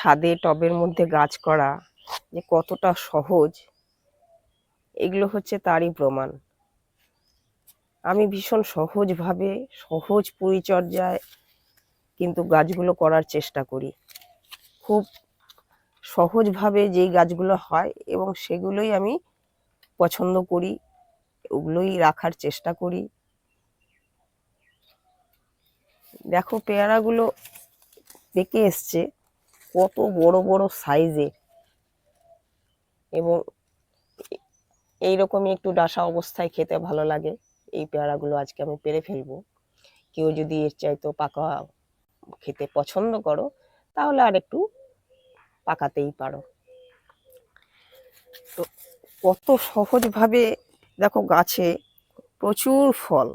ছাদে টবের মধ্যে গাছ করা যে কতটা সহজ, এগুলো হচ্ছে তারই প্রমাণ। আমি ভীষণ সহজভাবে, সহজ পরিচর্যায় কিন্তু গাছগুলো করার চেষ্টা করি। খুব সহজভাবে যেই গাছগুলো হয় এবং সেগুলোই আমি পছন্দ করি, ওগুলোই রাখার চেষ্টা করি। দেখো, পেয়ারাগুলো পেকে এসছে। কত বড় বড় সাইজে এবং এইরকমই একটু ডাসা অবস্থায় খেতে ভালো লাগে। এই পেয়ারাগুলো আজকে আমি পেরে ফেলব। কেউ যদি এর চাইতো পাকা খেতে পছন্দ করো, তাহলে আর একটু পাকাতেই পারো। তো কত সহজভাবে দেখো গাছে প্রচুর ফল।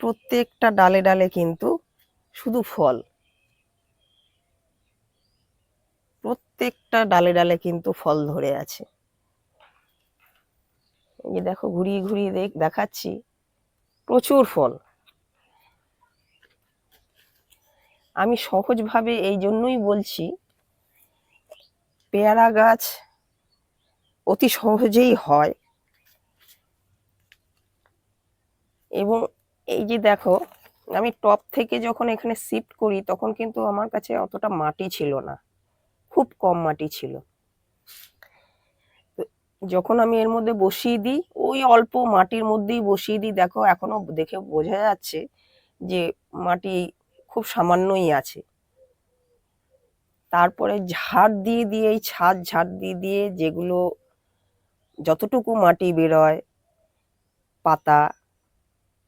প্রত্যেকটা ডালে ডালে কিন্তু শুধু ফল। প্রত্যেকটা ডালে ডালে কিন্তু ফল ধরে আছে। এই দেখো, ঘুরিয়ে ঘুরিয়ে দেখ, দেখাচ্ছি, প্রচুর ফল। আমি সহজভাবে এই জন্যই বলছি, পেয়ারা গাছ অতি সহজেই হয়। এবং এই যে দেখো, আমি টপ থেকে যখন এখানে শিফট করি, তখন কিন্তু আমার কাছে অতটা মাটি ছিল না। খুব কম মাটি ছিল। যখন আমি এর মধ্যে বসিয়ে দিই, ওই অল্প মাটির মধ্যেই বসিয়ে দিই, দেখো এখনও দেখে বোঝা যাচ্ছে যে মাটি খুব সামান্যই আছে। তারপরে ঝাড় দিয়ে দিয়ে, এই ছাদ ঝাড় দিয়ে দিয়ে যেগুলো যতটুকু মাটি বেরোয়, পাতা,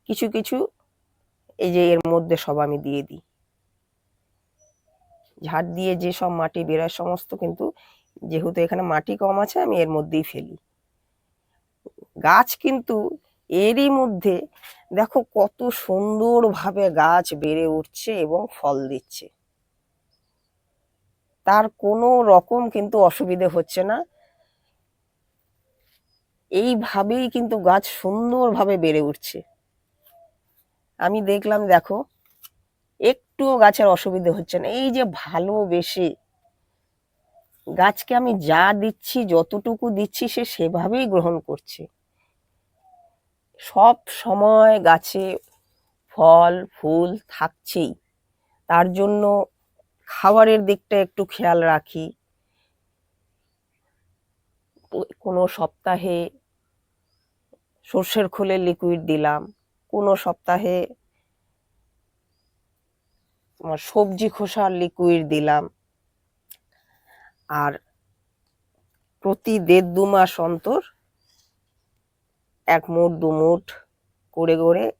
কিছু কিছু, এই যে এর মধ্যে সব আমি দিয়ে দিই। ঝাড় দিয়ে যে সব মাটি বেরোয়, সমস্ত কিন্তু যেহেতু এখানে মাটি কম আছে, আমি এর মধ্যেই ফেলি। গাছ কিন্তু এরই মধ্যে দেখো কত সুন্দরভাবে গাছ বেড়ে উঠছে এবং ফল দিচ্ছে। তার কোনো রকম কিন্তু অসুবিধে হচ্ছে না। এইভাবেই কিন্তু গাছ সুন্দরভাবে বেড়ে উঠছে। আমি দেখলাম, দেখো একটুও গাছের অসুবিধে হচ্ছে না। এই যে ভালোবেসে গাছকে আমি যা দিচ্ছি, যতটুকু দিচ্ছি, সে সেভাবেই গ্রহণ করছে। সব সময় গাছে ফল, ফুল থাকছেই। তার জন্য খাবারের দিকটা একটু খেয়াল রাখি। কোনো সপ্তাহে সর্ষের খোলের লিকুইড দিলাম, কোনো সপ্তাহে তোমার সবজি খোসার লিকুইড দিলাম। আর প্রতি দেড় দু মাস অন্তর এক মুঠ, দু মুঠ করে করে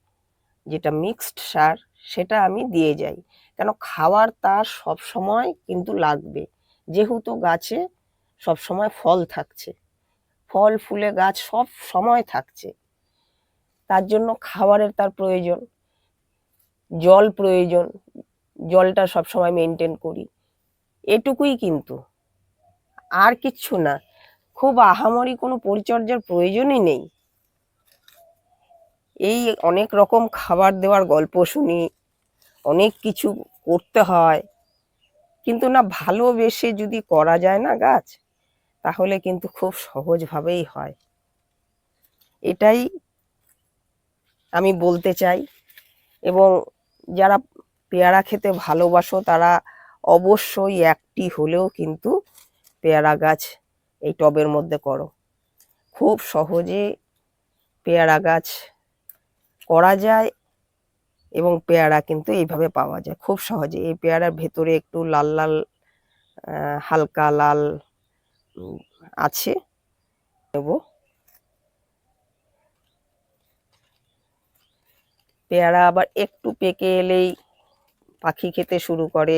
যেটা মিক্সড সার সেটা আমি দিয়ে যাই। কেন খাওয়ার তার সব সময় কিন্তু লাগবে। যেহেতু গাছে সব সময় ফল থাকছে। ফল, ফুলে গাছ সব সময় থাকছে। তার জন্য খাবারের তার প্রয়োজন। জল প্রয়োজন। জলটা সব সময় মেনটেন করি। এটুকুই কিন্তু। আর কিচ্ছু না। খুব আহামরি কোনো পরিচর্যার প্রয়োজনই নেই। এই অনেক রকম খাবার দেওয়ার গল্প শুনি, অনেক কিছু করতে হয়। কিন্তু না, ভালোবেসে যদি করা যায় না গাছ, তাহলে কিন্তু খুব সহজভাবেই হয়। এটাই আমি বলতে চাই। এবং যারা পেয়ারা খেতে ভালোবাসো তারা অবশ্যই একটি হলেও কিন্তু পেয়ারা গাছ এই টবের মধ্যে করো। খুব সহজে পেয়ারা গাছ করা যায় এবং পেয়ারা কিন্তু এইভাবে পাওয়া যায়। খুব সহজে এই পেয়ারার ভেতরে একটু লাল লাল হালকা লাল আছে। নেব। পেয়ারা আবার একটু পেকে এলেই পাখি খেতে শুরু করে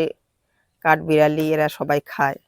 কাঠবিড়ালি এরা সবাই খায়।